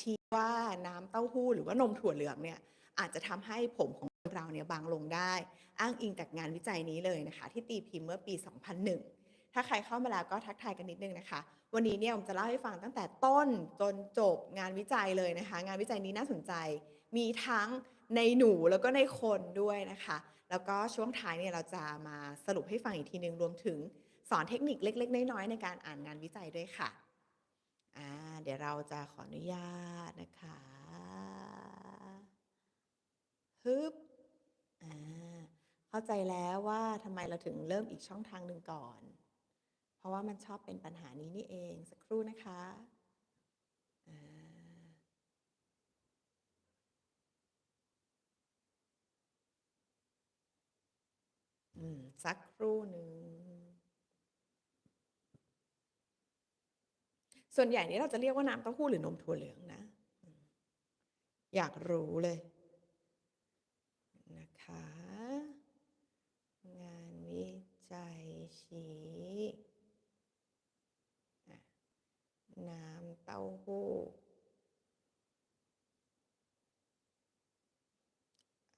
ชี้ว่าน้ำเต้าหู้หรือว่านมถั่วเหลืองเนี่ยอาจจะทำให้ผมของเราเนี่ยบางลงได้ อ้างอิงจากงานวิจัยนี้เลยนะคะ ที่ตีพิมพ์เมื่อปี 2001 ถ้าใครเข้ามาแล้วก็ทักทายกันนิดนึงนะคะ วันนี้เนี่ยผมจะเล่าให้ฟังตั้งแต่ต้นจนจบงานวิจัยเลยนะคะ งานวิจัยนี้น่าสนใจ มีทั้งในหนูแล้วก็ในคนด้วยนะคะ แล้วก็ช่วงท้ายเนี่ยเราจะมาสรุปให้ฟังอีกทีนึงรวมถึงสอนเทคนิคเล็ก ๆ น้อยๆในการอ่านงานวิจัยด้วยค่ะ อ่าเดี๋ยวเราจะขออนุญาตนะคะฮึบอ่าเข้าใจแล้วว่าทำไมเราถึงเริ่มอีกช่องทางหนึ่งก่อน เพราะว่ามันชอบเป็นปัญหานี้นี่เองสักครู่นะคะอ่าอืมสักครู่หนึ่ง ส่วนใหญ่นี้เราจะเรียกว่าน้ำเต้าหู้หรือนมถั่วเหลืองนะอืมอยากรู้เลยนะคะงานวิจัยชี้อะน้ำเต้าหู้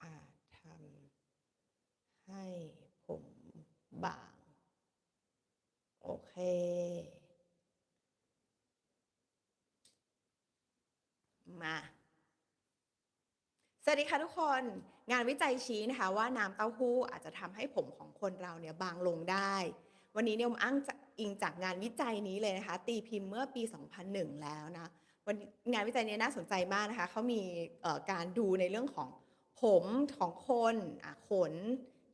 อาจทำให้ผมบาง โอเค มา สวัสดีค่ะทุกคนงานวิจัยชี้นะคะว่าน้ำเต้าหู้อาจจะทำให้ผมของคนเราเนี่ยบางลงได้ วันนี้เนี่ยผมอ้างอิงจากงานวิจัยนี้เลยนะคะ ตีพิมพ์เมื่อปี 2001 แล้วนะวันงานวิจัยนี้น่าสนใจมากนะคะเขามีการดูในเรื่องของผมของคนขน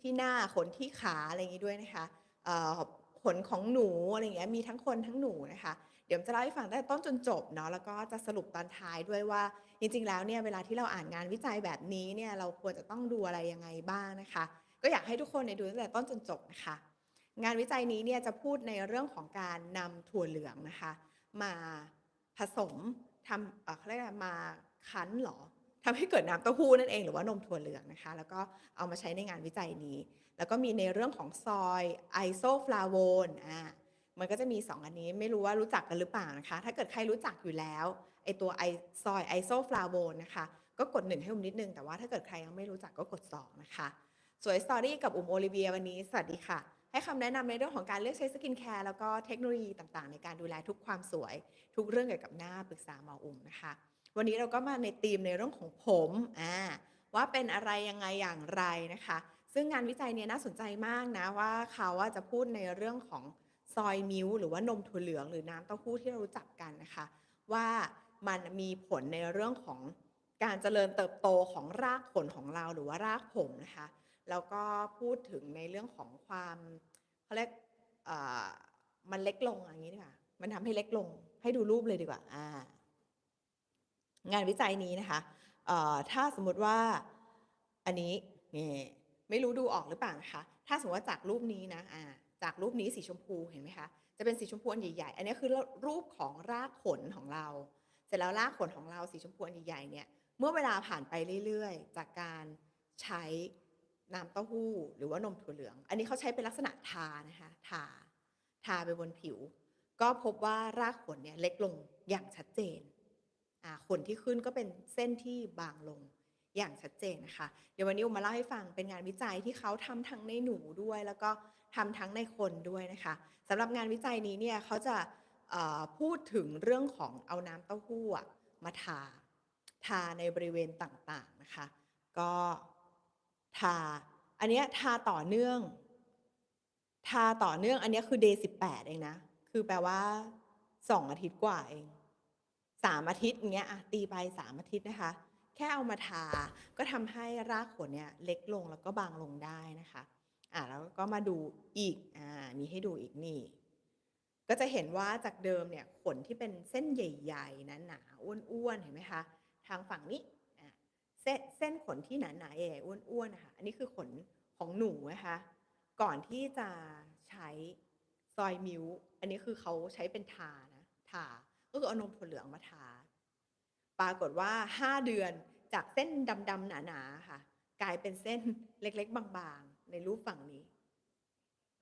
ที่หน้าขนที่ขาอะไรอย่างนี้ด้วยนะคะขนของหนูอะไรอย่างเงี้ยมีทั้งคนทั้งหนูนะคะ เดี๋ยวจะเล่าให้ฟังตั้งแต่ต้นจนจบเนาะแล้วก็จะสรุปตอนท้ายด้วยว่า จริง ๆ แล้วเนี่ยเวลาที่เราอ่านงานวิจัยแบบนี้เนี่ยเราควรจะต้องดูอะไรยังไงบ้างนะคะ ก็อยากให้ทุกคนเนี่ยดูตั้งแต่ต้นจนจบนะคะ งานวิจัยนี้เนี่ยจะพูดในเรื่องของการนำถั่วเหลืองนะคะ มาผสมทำเอ่อเขาเรียกอะไรมาคั้นเหรอทำให้เกิดน้ำเต้าหู้นั่นเองหรือว่านมถั่วเหลืองนะคะ แล้วก็เอามาใช้ในงานวิจัยนี้ แล้วก็มีในเรื่องของซอยไอโซฟลาโวนอ่า มันก็จะมี 2 อันนี้ไม่รู้ว่ารู้จักกันหรือเปล่านะคะ ถ้าเกิดใครรู้จักอยู่แล้วไอตัวไอซอยไอโซฟลาโวนนะคะ ก็กด 1 ให้อุ้มนิดนึง แต่ว่าถ้าเกิดใครยังไม่รู้จักก็กด 2 นะคะ สวยสตอรี่กับอุ้มโอลิเวียวันนี้ สวัสดีค่ะ ให้คำแนะนำในเรื่องของการเลือกใช้สกินแคร์แล้วก็เทคโนโลยีต่างๆ ในการดูแลทุกความสวย ทุกเรื่องเกี่ยวกับหน้าปรึกษาหมออุ้มนะคะ วันนี้เราก็มาในธีมในเรื่องของผมอ่าว่าเป็นอะไรยังไงอย่างไรนะคะ ซึ่งงานวิจัยเนี้น่าสนใจมากนะว่าเขาว่าจะพูดในเรื่องของ ซอยมิลค์หรือว่านมถั่วเหลืองหรือน้ำเต้าหู้ที่เรารู้จักกันนะคะ ว่ามันมีผลในเรื่องของการเจริญเติบโตของรากขนของเราหรือว่ารากผมนะคะแล้วก็พูดถึงในเรื่องของความเขาเรียกมันเล็กลงอย่างนี้ดีกว่ามันทำให้เล็กลงให้ดูรูปเลยดีกว่าอ่า งานวิจัยนี้นะคะถ้าสมมติว่าอันนี้นี่ไม่รู้ดูออกหรือเปล่านะคะ ถ้าสมมติว่าจากรูปนี้นะอ่า จากรูปนี้สีชมพูเห็นไหมคะจะเป็นสีชมพูอันใหญ่ๆอันนี้คือรูปของรากขนของเรา เสร็จแล้วรากขนของเราสีชมพูอันใหญ่ๆเนี่ยเมื่อเวลาผ่านไปเรื่อยๆ จากการใช้น้ำเต้าหู้ หรือว่านมถั่วเหลือง อันนี้เขาใช้เป็นลักษณะทานะคะทาทาไปบนผิว ก็พบว่ารากขนเนี่ยเล็กลงอย่างชัดเจนขนที่ขึ้นก็เป็นเส้นที่บางลงอย่างชัดเจนนะคะ เดี๋ยววันนี้อุมมาเล่าให้ฟังเป็นงานวิจัยที่เขาทำทั้งในหนูด้วย แล้วก็ ทำทั้งในคนด้วยนะคะสำหรับงานวิจัยนี้เนี่ยเขาจะพูดถึงเรื่องของเอาน้ำเต้าหู้มาทา ทาในบริเวณต่างๆนะคะ ก็ทา อันเนี้ยทาต่อเนื่อง ทาต่อเนื่อง อันเนี้ยคือ day 18เองนะ คือแปลว่า2อาทิตย์กว่าเอง3อาทิตย์อย่างเงี้ยตีไป3อาทิตย์นะคะ แค่เอามาทา ก็ทำให้รากขนเนี่ยเล็กลงแล้วก็บางลงได้นะคะ อ่าแล้วก็มาดูอีกอ่ามีให้ดูอีกนี่ ก็จะเห็นว่าจากเดิมเนี่ยขนที่เป็นเส้นใหญ่ๆหนาๆอ้วนๆเห็นไหมคะทางฝั่งนี้อะเส้นเส้นขนที่หนาๆใหญ่ๆอ้วนๆนะคะอันนี้คือขนของหนูนะคะก่อนที่จะใช้ซอยมิลค์อันนี้คือเขาใช้เป็นทานะทาก็คือเอานมถั่วเหลืองมาทา ปรากฏว่า 5 เดือนจากเส้นดำๆหนาๆค่ะ กลายเป็นเส้นเล็กๆ บางๆ ในรูปฝั่งนี้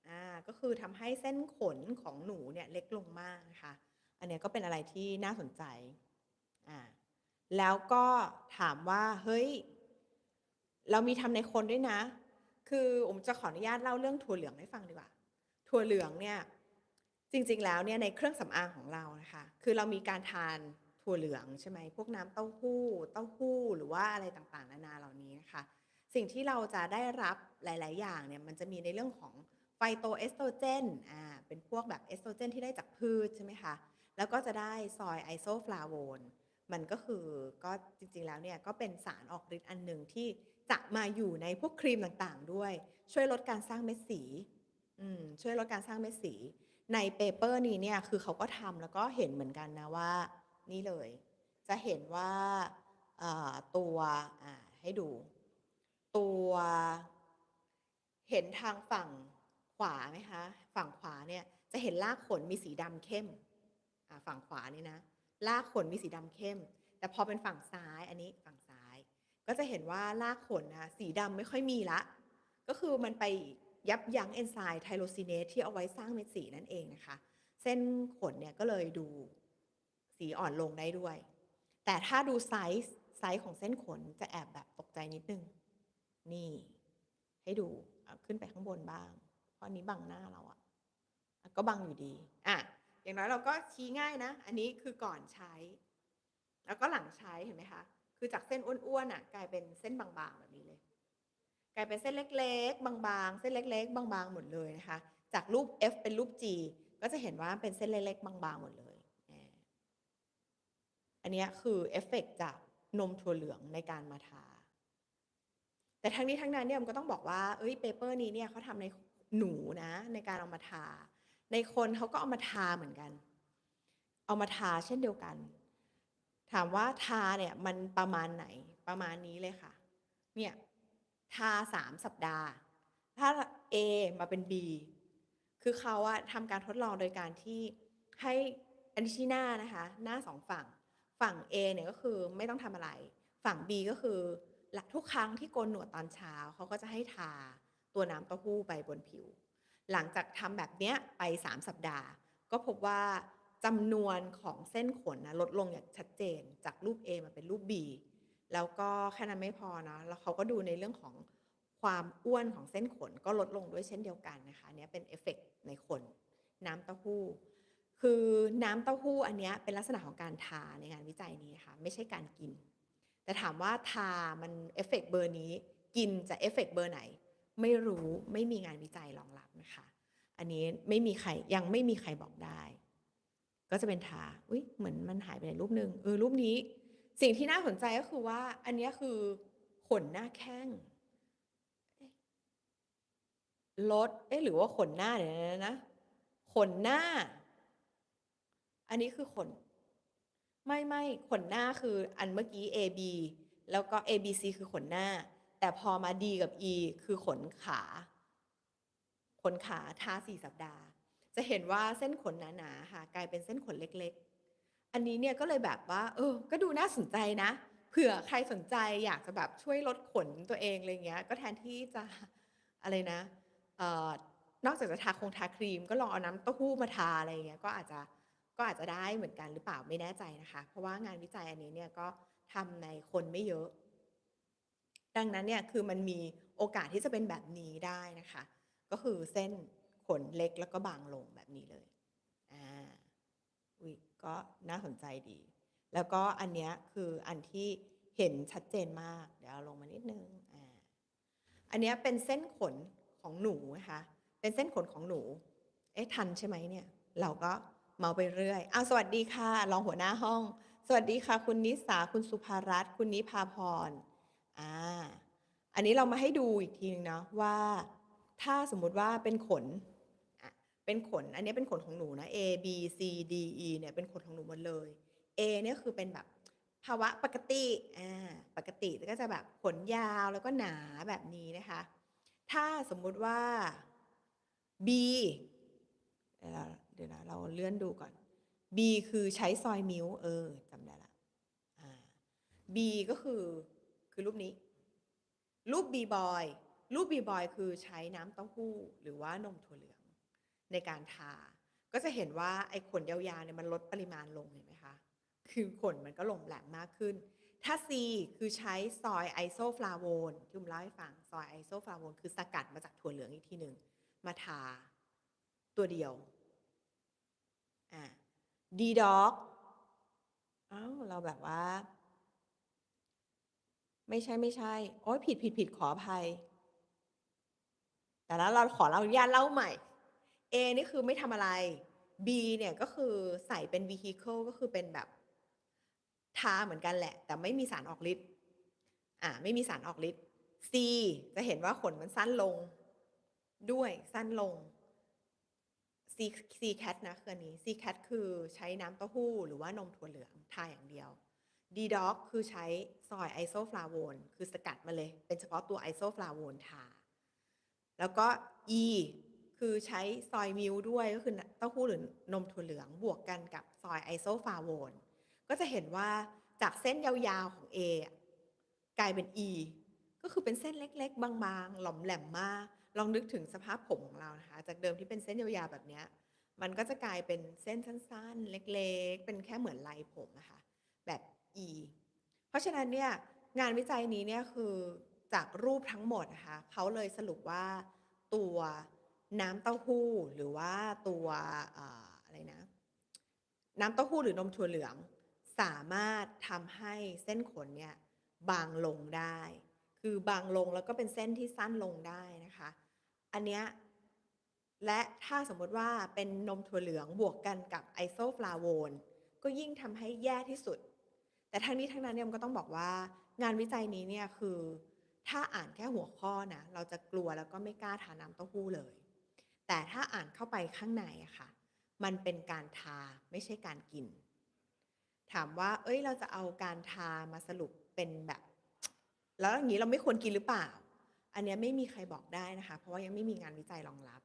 อ่าก็คือทำให้เส้นขนของหนูเนี่ยเล็กลงมากนะคะ อันเนี้ยก็เป็นอะไรที่น่าสนใจอ่าแล้วก็ถามว่าเฮ้ย เรามีทำในคนด้วยนะ คือผมจะขออนุญาตเล่าเรื่องถั่วเหลืองให้ฟังดีกว่า ถั่วเหลืองเนี่ยจริงๆแล้วเนี่ยในเครื่องสำอางของเรานะคะ คือเรามีการทานถั่วเหลืองใช่ไหมพวกน้ำเต้าหู้ เต้าหู้หรือว่าอะไรต่างๆ นานาเหล่านี้นะคะ สิ่งที่เราจะได้รับหลาย ๆ อย่างเนี่ยมันจะมีในเรื่องของ Phytoestrogen อ่าเป็นพวกแบบเอสโตรเจนที่ได้จากพืชใช่ไหมคะ แล้วก็จะได้ซอย Isoflavone มันก็คือก็จริง ๆ แล้วเนี่ยก็เป็นสารออกฤทธิ์อันหนึ่งที่จะมาอยู่ในพวกครีมต่าง ๆ ด้วย ช่วยลดการสร้างเม็ดสีอืมช่วยลดการสร้างเม็ดสี ในเปเปอร์นี้เนี่ยคือเขาก็ทำแล้วก็เห็นเหมือนกันนะว่า นี่เลย จะเห็นว่าอ่าตัวอ่าให้ดู ตัว เห็นทางฝั่งขวาไหมคะ ฝั่งขวาเนี่ยจะเห็นรากขนมีสีดำเข้มฝั่งขวานี่นะรากขนมีสีดำเข้ม แต่พอเป็นฝั่งซ้ายอันนี้ฝั่งซ้าย ก็จะเห็นว่ารากขนนะสีดำไม่ค่อยมีล้วก็คือมันไปยับยั้งเอนไซม์ไทโรซินเนสที่เอาไว้สร้างเม็ดสีนั่นเองนะคะ เส้นขนเนี่ยก็เลยดูสีอ่อนลงได้ด้วย แต่ถ้าดูไซซ์ไซซ์ของเส้นขนจะแอบแบบตกใจนิดนึง นี่ ให้ดูขึ้นไปข้างบนบ้าง เพราะอันนี้บังหน้าเราอะอะก็บังอยู่ดี อะ อย่างน้อยเราก็ชี้ง่ายนะ อันนี้คือก่อนใช้ แล้วก็หลังใช้เห็นไหมคะ คือจากเส้นอ้วนๆน่ะ กลายเป็นเส้นบางๆแบบนี้เลย กลายเป็นเส้นเล็ก ๆ บางๆ เส้นเล็ก ๆ บางๆ หมดเลยนะคะ จากรูป F เป็นรูป G ก็จะเห็นว่าเป็นเส้นเล็กๆ บางๆ หมดเลย อันนี้คือเอฟเฟกต์จากนมถั่วเหลืองในการมาทา แต่ทั้งนี้ทั้งนั้นเนี่ยมันก็ต้องบอกว่าเฮ้ยเปเปอร์นี้เนี่ยเขาทำในหนูนะ ในการเอามาทา ในคนเขาก็เอามาทาเหมือนกัน เอามาทาเช่นเดียวกัน ถามว่าทาเนี่ยมันประมาณไหนประมาณนี้เลยค่ะ เนี่ยทา3สัปดาห์ ถ้า A มาเป็น B คือเขาอะทำการทดลองโดยการที่ให้อันนี้ชี้หน้านะคะ หน้า2ฝั่ง ฝั่ง A เนี่ยก็คือไม่ต้องทำอะไร ฝั่ง B ก็คือ หลักทุกครั้งที่โกนหนวดตอนเช้าเขาก็จะให้ทาตัวน้ำเต้าหู้ไปบนผิว หลังจากทำแบบเนี้ยไป 3 สัปดาห์ ก็พบว่าจำนวนของเส้นขนนะลดลงอย่างชัดเจนจากรูป A มาเป็นรูป B แล้วก็แค่นั้นไม่พอเนาะแล้วเขาก็ดูในเรื่องของความอ้วนของเส้นขนก็ลดลงด้วยเช่นเดียวกันนะคะเนี้ยเป็นเอฟเฟกต์ในคนน้ำเต้าหู้ คือน้ำเต้าหู้อันเนี้ยเป็นลักษณะของการทาในงานวิจัยนี้ค่ะไม่ใช่การกิน แต่ถามว่าทามันเอฟเฟกต์เบอร์นี้ กินจะเอฟเฟกต์เบอร์ไหน ไม่รู้ไม่มีงานวิจัยรองรับนะคะ อันนี้ไม่มีใครยังไม่มีใครบอกได้ ก็จะเป็นทาอุ๊ยเหมือนมันหายไปไหนรูปหนึ่งเออรูปนี้สิ่งที่น่าสนใจก็คือว่า อันนี้คือขนหน้าแข้งลดเอ๊ะหรือว่าขนหน้าเดี๋ยวนะนะขนหน้า อันนี้คือขน ไม่ๆขนหน้าคืออันเมื่อกี้ AB แล้วก็ ABC คือขนหน้า แต่พอมา D กับ E คือขนขา ขนขาทา4สัปดาห์ จะเห็นว่าเส้นขนหนาๆค่ะกลายเป็นเส้นขนเล็กๆ อันนี้เนี่ยก็เลยแบบว่า เออ ก็ดูน่าสนใจนะ เผื่อใครสนใจอยากจะแบบช่วยลดขนตัวเองอะไรเงี้ย ก็แทนที่จะอะไรนะเอ่อนอกจากจะทาคงทาครีม ก็ลองเอาน้ำเต้าหู้มาทาอะไรเงี้ยก็อาจจะ ก็อาจจะได้เหมือนกันหรือเปล่าไม่แน่ใจนะคะ เพราะว่างานวิจัยอันนี้เนี่ยก็ทำในคนไม่เยอะ ดังนั้นเนี่ยคือมันมีโอกาสที่จะเป็นแบบนี้ได้นะคะ ก็คือเส้นขนเล็กแล้วก็บางลงแบบนี้เลยอ่าอุ๊ยก็น่าสนใจดี แล้วก็อันเนี้ยคืออันที่เห็นชัดเจนมาก เดี๋ยวเอาลงมานิดนึงอ่าอันเนี้ยเป็นเส้นขนของหนูนะคะ เป็นเส้นขนของหนู เอ๊ะทันใช่ไหมเนี่ย?เราก็ เมาไปเรื่อยอ้าวสวัสดีค่ะรองหัวหน้าห้อง สวัสดีค่ะ คุณนิสาคุณสุภารัตน์คุณนิพาพรอ่าอันนี้เรามาให้ดูอีกทีหนึ่งเนาะว่า ถ้าสมมุติว่าเป็นขนอะเป็นขน อันนี้เป็นขนของหนูนะ A B C D E เนี่ยเป็นขนของหนูหมดเลย A เนี่ยคือเป็นแบบภาวะปกติ อ่า ปกติก็จะแบบขนยาวแล้วก็หนาแบบนี้นะคะ ถ้าสมมุติว่า B เดี๋ยวนะ เราเลื่อนดูก่อน B คือใช้ซอยมิ้ว เออจำได้ล้วอา B ก็คือคือรูปนี้ รูป B-boy รูป B-boy คือใช้น้ำเต้าหู้ หรือว่านมถั่วเหลือง ในการทา ก็จะเห็นว่าไอ้ขนยาวๆเนี่ยมันลดปริมาณลงเห็นไหมคะ คือขนมันก็หลงแหลมมากขึ้น ถ้า C คือใช้ซอยไอโซฟลาโวนที่ผมเล่าให้ฟัง ซอยไอโซฟลาโวนคือสกัดมาจากถั่วเหลืองอีกทีหนึ่งมาทาตัวเดียว อ่า D dog อ้าเราแบบว่า ไม่ใช่ไม่ใช่ โอ๊ยผิดผิดผิดขออภัย แต่แล้วเราขอเราอนุญาตเล่าใหม่ A นี่คือไม่ทำอะไร B เนี่ยก็คือใส่เป็น vehicle ก็คือเป็นแบบทาเหมือนกันแหละ แต่ไม่มีสารออกฤทธิ์อ่า ไม่มีสารออกฤทธิ์ C จะเห็นว่าขนมันสั้นลง ด้วยสั้นลง C C cat นะคืออันนี้ C cat คือใช้น้ำเต้าหู้หรือว่านมถั่วเหลืองทาอย่างเดียว D dog คือใช้ซอยไอโซฟลาโวนคือสกัดมาเลย เป็นเฉพาะตัวไอโซฟลาโวนทา แล้วก็ E คือใช้ซอยมิลด้วยก็คือเต้าหู้หรือนมถั่วเหลืองบวกกันกับซอยไอโซฟลาโวนก็จะเห็นว่าจากเส้นยาวๆของ A อกลายเป็น E ก็คือเป็นเส้นเล็ก ๆ บางๆ หลอมแหลมมาก ลองนึกถึงสภาพผมของเรานะคะ จากเดิมที่เป็นเส้นยาวๆแบบนี้มันก็จะกลายเป็นเส้นสั้นๆ เล็กๆ เป็นแค่เหมือนลายผมนะคะแบบ E เพราะฉะนั้นเนี่ยงานวิจัยนี้เนี่ยคือจากรูปทั้งหมดนะคะเขาเลยสรุปว่าตัวน้ำเต้าหู้หรือว่าตัวเอ่ออะไรนะน้ำเต้าหู้หรือนมถั่วเหลือง สามารถทำให้เส้นขนเนี่ยบางลงได้ คือบางลงแล้วก็เป็นเส้นที่สั้นลงได้นะคะ อันเนี้ยและถ้าสมมติว่าเป็นนมถั่วเหลืองบวกกันกับไอโซฟลาโวนก็ยิ่งทำให้แย่ที่สุด แต่ทั้งนี้ทั้งนั้นเนี่ยมันก็ต้องบอกว่างานวิจัยนี้เนี่ยคือถ้าอ่านแค่หัวข้อนะเราจะกลัวแล้วก็ไม่กล้าทาน้ำเต้าหู้เลย แต่ถ้าอ่านเข้าไปข้างในอะค่ะ มันเป็นการทาไม่ใช่การกิน ถามว่า เอ้ยเราจะเอาการทามาสรุปเป็นแบบ แล้วอย่างนี้เราไม่ควรกินหรือเปล่า อันนี้ไม่มีใครบอกได้นะคะ เพราะว่ายังไม่มีงานวิจัยรองรับ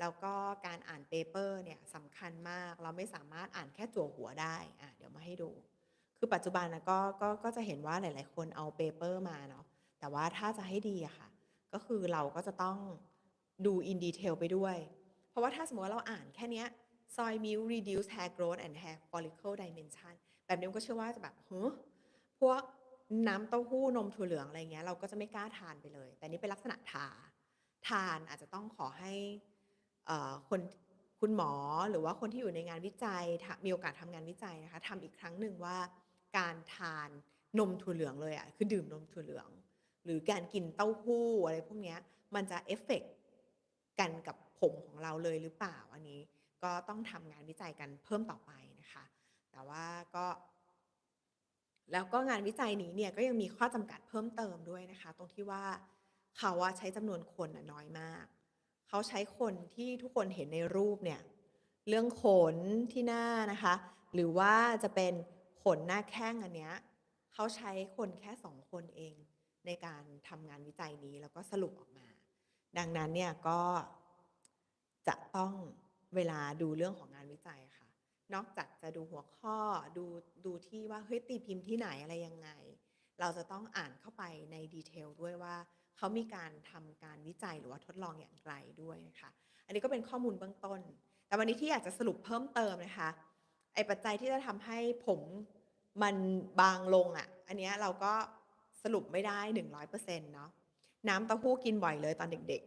แล้วก็การอ่านเปเปอร์เนี่ยสำคัญมากเราไม่สามารถอ่านแค่จั่วหัวได้อะเดี๋ยวมาให้ดู คือปัจจุบันนะก็ก็ก็จะเห็นว่าหลาย ๆ คนเอาเปเปอร์มาเนาะแต่ว่าถ้าจะให้ดีอะค่ะ ก็คือเราก็จะต้องดู in detail ไปด้วย เพราะว่าถ้าสมมติว่าเราอ่านแค่เนี้ย soy milk reduce hair growth and hair follicle dimension แบบนี้ก็เชื่อว่าจะแบบเฮ้พวก น้ำเต้าหู้นมถั่วเหลืองอะไรเงี้ยเราก็จะไม่กล้าทานไปเลย แต่นี่เป็นลักษณะทาทานอาจจะต้องขอให้คนคุณหมอหรือว่าคนที่อยู่ในงานวิจัยมีโอกาสทำงานวิจัยนะคะทำอีกครั้งหนึ่งว่าการทานนมถั่วเหลืองเลยอะคือดื่มนมถั่วเหลือง หรือการกินเต้าหู้อะไรพวกเนี้ยมันจะเอฟเฟกต์กันกับผมของเราเลยหรือเปล่าอันนี้ ก็ต้องทำงานวิจัยกันเพิ่มต่อไปนะคะ แต่ว่าก็ แล้วก็งานวิจัยนี้เนี่ยก็ยังมีข้อจำกัดเพิ่มเติมด้วยนะคะ ตรงที่ว่าเขาใช้จำนวนคนน้อยมาก เขาใช้คนที่ทุกคนเห็นในรูปเนี่ยเรื่องขนที่หน้านะคะ หรือว่าจะเป็นขนหน้าแข้งอันเนี้ยเขาใช้คนแค่สองคนเองในการทำงานวิจัยนี้แล้วก็สรุปออกมา ดังนั้นเนี่ยก็จะต้องเวลาดูเรื่องของงานวิจัยค่ะ นอกจากจะดูหัวข้อดูดูที่ว่าเฮ้ยตีพิมพ์ที่ไหนอะไรยังไง เราจะต้องอ่านเข้าไปในดีเทลด้วยว่าเขามีการทำการวิจัยหรือว่าทดลองอย่างไรด้วยนะคะอันนี้ก็เป็นข้อมูลเบื้องต้น แต่วันนี้ที่อยากจะสรุปเพิ่มเติมนะคะไอ้ปัจจัยที่จะทำให้ผมมันบางลงอะ่ะ อันนี้เราก็สรุปไม่ได้หนึ่งร้อยเปอร์เซ็นต์เนาะน้ำเต้าหู้กินบ่อยเลยตอนเด็ก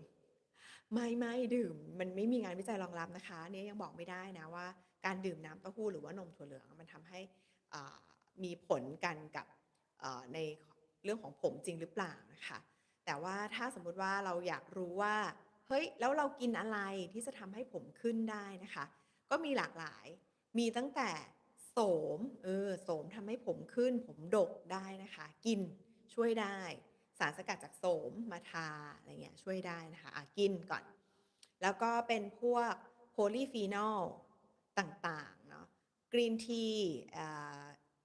ๆ ไม่ไม่ดื่ม มันไม่มีงานวิจัยรองรับนะคะอันนี้ยังบอกไม่ได้นะว่า การดื่มน้ำเต้าหู้หรือว่านมถั่วเหลืองมันทำให้มีผลกันกับในเรื่องของผมจริงหรือเปล่านะคะ แต่ว่าถ้าสมมุติว่าเราอยากรู้ว่าเฮ้ยแล้วเรากินอะไรที่จะทำให้ผมขึ้นได้นะคะ ก็มีหลากหลายมีตั้งแต่โสมเออโสมทำให้ผมขึ้น ผมดกได้นะคะ กินช่วยได้ สารสกัดจากโสมมาทาอะไรเงี้ยช่วยได้นะคะอะกินก่อน แล้วก็เป็นพวกโพลีฟีนอล ต่างๆเนาะกรีนที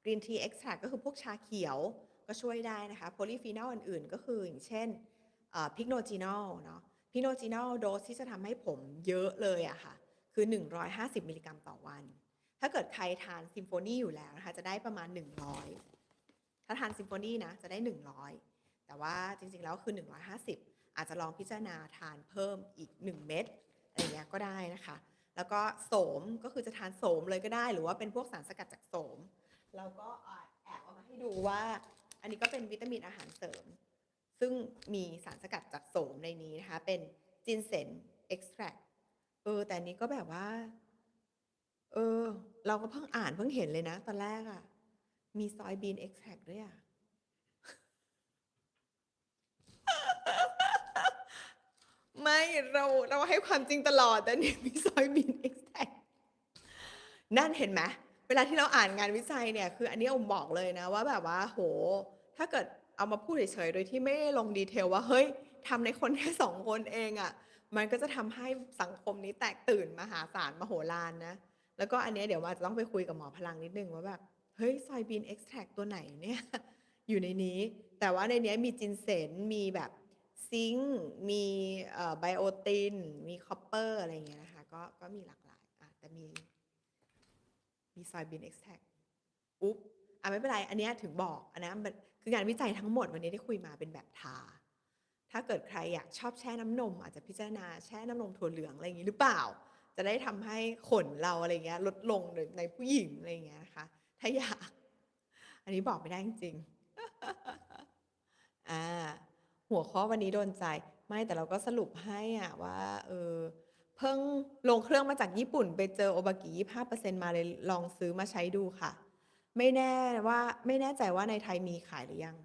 กรีนทีเอ็กซ์แทรก็คือพวกชาเขียวก็ช่วยได้นะคะโพลีฟีนอลอื่นๆ ก็คืออย่างเช่นพิกโนจีนอลเนาะพิกโนจีนอลโดสที่จะทำให้ผมเยอะเลยอะค่ะ คือ 150 มิลลิกรัมต่อวัน ถ้าเกิดใครทานซิมโฟนีอยู่แล้วนะคะ จะได้ประมาณ 100 ถ้าทานซิมโฟนีนะ จะได้ 100 แต่ว่าจริงๆ แล้วคือ 150 อาจจะลองพิจารณาทานเพิ่มอีก 1 เม็ดอะไรเงี้ยก็ได้นะคะ แล้วก็โสมก็คือจะทานโสมเลยก็ได้ หรือว่าเป็นพวกสารสกัดจากโสม เราก็อ่าแอบเอามาให้ดูว่า อันนี้ก็เป็นวิตามินอาหารเสริม ซึ่งมีสารสกัดจากโสมในนี้นะคะ เป็นจินเซนเอ็กซ์แทรเออ แต่อันนี้ก็แบบว่า เออ เราก็เพิ่งอ่านเพิ่งเห็นเลยนะ ตอนแรกอะมีซอยบีนเอ็กซ์แทรด้วยอะ ไม่เราเราให้ความจริงตลอดแต่เนี่ยมีซอยบีนเอ็กซ์แทนั่นเห็นไหมเวลาที่เราอ่านงานวิจัยเนี่ยคืออันนี้อมบอกเลยนะว่าแบบว่า โห ถ้าเกิดเอามาพูดเฉยๆโดยที่ไม่ลงดีเทลว่าเฮ้ยทำในคนแค่สองคนเองอะมันก็จะทำให้สังคมนี้แตกตื่นมหาศาลมโหฬารนะแล้วก็อันนี้เดี๋ยวอาจะต้องไปคุยกับหมอพลังนิดนึงว่าแบบเฮ้ยซอยบีนเอ็กซ์แทตัวไหนเนี่ย อยู่ในนี้ แต่ว่าในนี้มีจินเซนมีแบบ ซิงค์มีไบโอติน มีคอปเปอร์อะไรอย่างเงี้ยนะคะก็ก็มีหลากหลายอะแต่มี มีซอยบีนเอ็กซ์แทรอุ๊บอะไม่เป็นไร อันเนี้ยถึงบอกอันนั้นคืองานวิจัยทั้งหมดวันนี้ที่คุยมาเป็นแบบทา ถ้าเกิดใครอยากชอบแช่น้ำนม อาจจะพิจารณาแช่น้ำนมถั่วเหลืองอะไรอย่างนี้หรือเปล่า จะได้ทำให้ขนเราอะไรเงี้ยลดลงในผู้หญิงอะไรอย่างเงี้ยนะคะ ถ้าอยาก อันนี้บอกไม่ได้จริงๆอ่า หัวข้อวันนี้โดนใจ ไม่แต่เราก็สรุปให้อะว่าเออเพิ่งลงเครื่องมาจากญี่ปุ่น ไปเจอโอบากิ25%มาเลยลองซื้อมาใช้ดูค่ะ ไม่แน่ว่าไม่แน่ใจว่าในไทยมีขายหรือยัง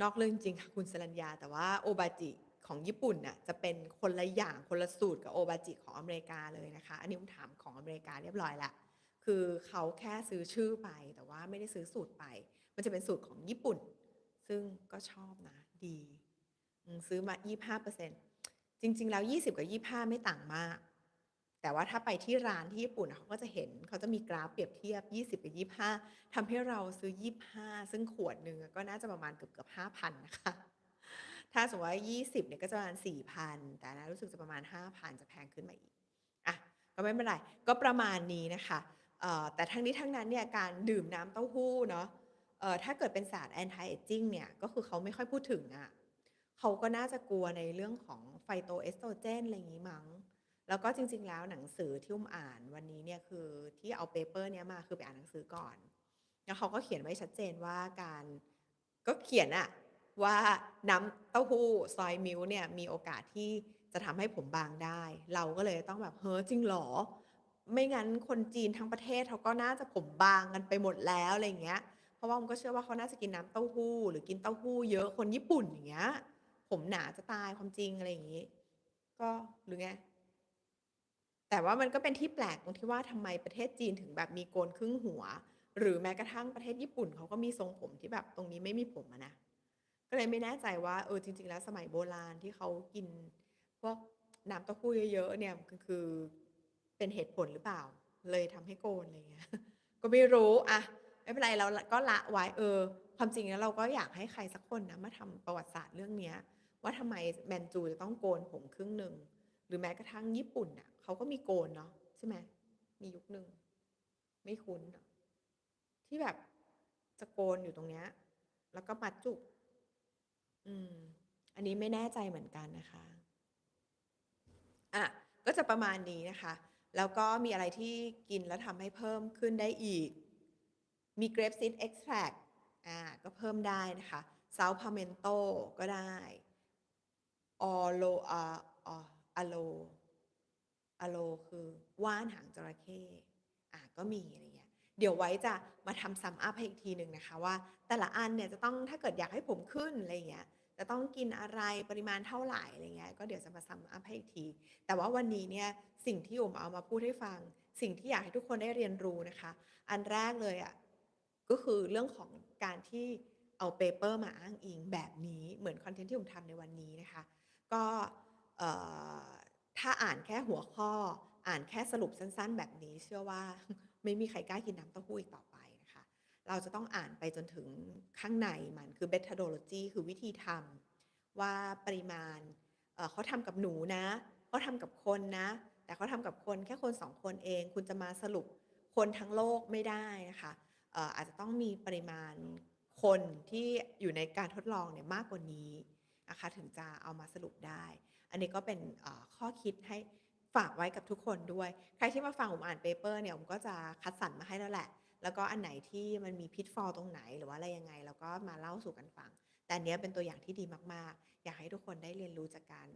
นอกเรื่องจริงค่ะคุณสรัญญา แต่ว่าโอบาจิของญี่ปุ่นน่ะจะเป็นคนละอย่างคนละสูตรกับโอบาจิของอเมริกาเลยนะคะ อันนี้ผมถามของอเมริกาเรียบร้อยละคือเขาแค่ซื้อชื่อไปแต่ว่าไม่ได้ซื้อสูตรไป มันจะเป็นสูตรของญี่ปุ่น ซึ่งก็ชอบนะ ดีซื้อมา 25%จริง ๆ แล้ว 20 กับ 25 ไม่ต่างมาก แต่ว่าถ้าไปที่ร้านที่ญี่ปุ่นเขาก็จะเห็นเขาจะมีกราฟเปรียบเทียบ 20 กับ 25ทำให้เราซื้อ 25 ซึ่งขวดหนึ่งก็น่าจะประมาณเกือบๆ5,000 นะคะ ถ้าสมมติว่า 20 เนี่ยก็จะประมาณ 4,000 แต่นะรู้สึกจะประมาณ 5,000 จะแพงขึ้นมาอีก อะ ก็ไม่เป็นไร ก็ประมาณนี้นะคะแต่ทั้งนี้ทั้งนั้นเนี่ยการดื่มน้ำเต้าหู้เนาะ เอ่อถ้าเกิดเป็นศาสตร์ Anti Aging เนี่ยก็คือเขาไม่ค่อยพูดถึงอะเขาก็น่าจะกลัวในเรื่องของ Phytoestrogen อะไรอย่างี้มั้ง แล้วก็จริง ๆ แล้วหนังสือที่อุ้มอ่านวันนี้เนี่ยคือที่เอาเปเปอร์เนี้ยมาคือไปอ่านหนังสือก่อน แล้วเขาก็เขียนไว้ชัดเจนว่าการก็เขียนอะว่าน้ำเต้าหู้ Soy Milk เนี่ยมีโอกาสที่จะทำให้ผมบางได้ เราก็เลยต้องแบบเฮ้อจริงหรอ?ไม่งั้นคนจีนทั้งประเทศเขาก็น่าจะผมบางกันไปหมดแล้วอะไรอย่างเงี้ย เพราะว่าอุ้มก็เชื่อว่าเขาน่าจะกินน้ำเต้าหู้ หรือกินเต้าหู้เยอะคนญี่ปุ่นอย่างเงี้ย ผมหนาจะตายความจริงอะไรอย่างงี้ ก็หรือไง?แต่ว่ามันก็เป็นที่แปลกตรงที่ว่าทำไมประเทศจีนถึงแบบมีโกนครึ่งหัว หรือแม้กระทั่งประเทศญี่ปุ่นเขาก็มีทรงผมที่แบบตรงนี้ไม่มีผมอะนะก็เลยไม่แน่ใจว่าเออจริง ๆ แล้วสมัยโบราณที่เขากินพวกน้ำเต้าหู้เยอะๆเนี่ยก็คือเป็นเหตุผลหรือเปล่า เลยทำให้โกนอะไรเงี้ยก็ไม่รู้อะ ไม่เป็นไรเราก็ละไว้เออ ความจริงแล้วเราก็อยากให้ใครสักคนนะมาทำประวัติศาสตร์เรื่องเนี้ย ว่าทำไมแมนจูจะต้องโกนผมครึ่งหนึ่งหรือแม้กระทั่งญี่ปุ่นน่ะเขาก็มีโกนเนาะใช่ไหมมียุคหนึ่งไม่คุ้น?ที่แบบจะโกนอยู่ตรงเนี้ย แล้วก็มัดจุกอืม อันนี้ไม่แน่ใจเหมือนกันนะคะอะก็จะประมาณนี้นะคะ แล้วก็มีอะไรที่กินแล้วทำให้เพิ่มขึ้นได้อีก มี Grape Seed Extract อาก็เพิ่มได้นะคะ Sao Palmetto ก็ได้ Alo อ่าอ่า alo alo คือว่านหางจระเข้อาก็มีอะไรเงี้ยเดี๋ยวไว้จะมาทำ sum up ให้อีกทีหนึ่งนะคะว่า แต่ละอันเนี่ยจะต้องถ้าเกิดอยากให้ผมขึ้นอะไรอย่างเงี้ยจะต้องกินอะไรปริมาณเท่าไหร่อะไรเงี้ยก็เดี๋ยวจะมา sum up ให้อีกที แต่ว่าวันนี้เนี่ยสิ่งที่อุ่มเอามาพูดให้ฟัง สิ่งที่อยากให้ทุกคนได้เรียนรู้นะคะ อันแรกเลยอะ ก็คือเรื่องของการที่เอาเปเปอร์มาอ้างอิงแบบนี้เหมือนคอนเทนต์ที่อุ่มทำในวันนี้นะคะ ก็ถ้าอ่านแค่หัวข้อ อ่านแค่สรุปสั้น ๆ แบบนี้ เชื่อว่าไม่มีใครกล้ากินน้ำเต้าหู้อีกต่อไปนะคะ เราจะต้องอ่านไปจนถึงข้างในมันคือ methodology คือวิธีทำว่าปริมาณเเขาทำกับหนูนะเขาทำกับคนนะ แต่เขาทำกับคนแค่คน2คนเอง คุณจะมาสรุปคนทั้งโลกไม่ได้นะคะ อาจจะต้องมีปริมาณคนที่อยู่ในการทดลองเนี่ยมากกว่านี้นะคะถึงจะเอามาสรุปได้ อันนี้ก็เป็นข้อคิดให้ฝากไว้กับทุกคนด้วย ใครที่มาฟังอุ่มอ่านเปเปอร์เนี่ยอุ่มก็จะคัดสรรมาให้แล้วแหละ แล้วก็อันไหนที่มันมีพิทฟอลตรงไหนหรือว่าอะไรยังไงเราก็มาเล่าสู่กันฟัง แต่อันเนี้ยเป็นตัวอย่างที่ดีมากๆ อยากให้ทุกคนได้เรียนรู้จากการ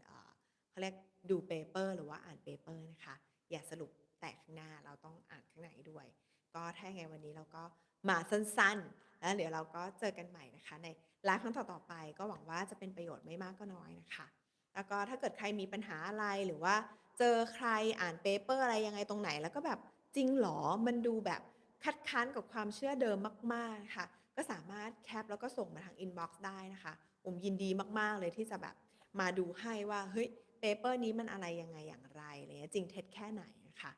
เขาเรียกดูเปเปอร์หรือว่าอ่านเปเปอร์นะคะ อย่าสรุปแต่ข้างหน้าเราต้องอ่านข้างในด้วย ก็ถ้ายังไงวันนี้เราก็มาสั้นๆ แล้วเดี๋ยวเราก็เจอกันใหม่นะคะ ในไลฟ์ครั้งต่อๆไปก็หวังว่าจะเป็นประโยชน์ไม่มากก็น้อยนะคะ แล้วก็ถ้าเกิดใครมีปัญหาอะไรหรือว่าเจอใครอ่านเปเปอร์อะไรยังไงตรงไหน แล้วก็แบบจริงหรอมันดูแบบคัดค้านกับความเชื่อเดิมมากๆค่ะก็สามารถแคปแล้วก็ส่งมาทางอินบ็อกซ์ได้นะคะผมยินดีมากๆเลยที่จะแบบมาดูให้ว่าเฮ้ยเปเปอร์นี้มันอะไรยังไงอย่างไรอะไรเงี้ยจริงเท็จแค่ไหนนะคะ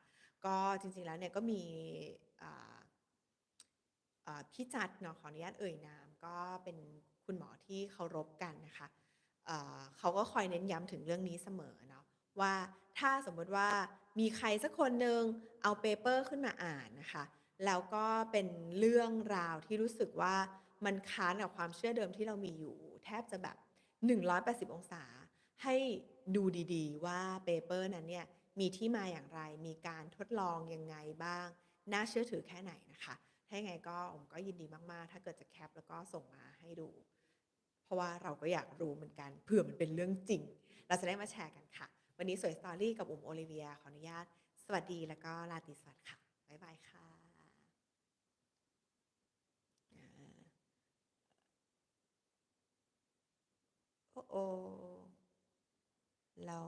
ก็จริงๆแล้วเนี่ยก็มี พี่จัดเนาะขออนุญาตเอ่ยนามก็เป็นคุณหมอที่เคารพกันนะคะเอ่อเขาก็คอยเน้นย้ำถึงเรื่องนี้เสมอเนาะว่าถ้าสมมติว่ามีใครสักคนหนึ่งเอาเปเปอร์ขึ้นมาอ่านนะคะแล้วก็เป็นเรื่องราวที่รู้สึกว่ามันค้านกับความเชื่อเดิมที่เรามีอยู่ แทบจะแบบ 180 องศา ให้ดูดีๆ ว่าเปเปอร์นั้นเนี่ยมีที่มาอย่างไร มีการทดลองยังไงบ้าง น่าเชื่อถือแค่ไหนนะคะ ถ้ายังไงก็ผมก็ยินดีมาก ๆ ถ้าเกิดจะแคปแล้วก็ส่งมาให้ดู เพราะว่าเราก็อยากรู้เหมือนกันเผื่อมันเป็นเรื่องจริง เราจะได้มาแชร์กันค่ะ วันนี้สวยสตอรี่กับอุ๋มโอลิเวียขออนุญาต สวัสดีแล้วก็ลาตรีสวัสดิ์ค่ะบ๊ายบายค่ะโอ้โอเรา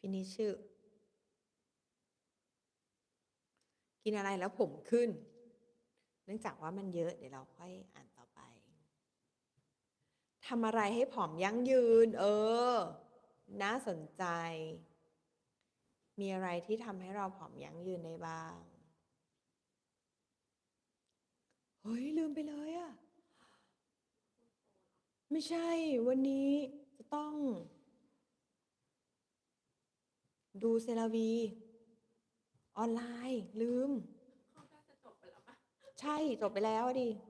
ฟินิชื่อกินอะไรแล้วผมขึ้น เนื่องจากว่ามันเยอะเดี๋ยวเราค่อยอ่านต่อไปทำอะไรให้ผอมยั่งยืน เออ น่าสนใจ มีอะไรที่ทำให้เราผอมยั่งยืนได้บ้าง เฮ้ย ลืมไปเลยอะไม่ใช่วันนี้จะต้อง ดูเซราวี ออนไลน์ ลืมเขาน่าจะจบไปแล้วปะใช่ จบไปแล้วอะดิอ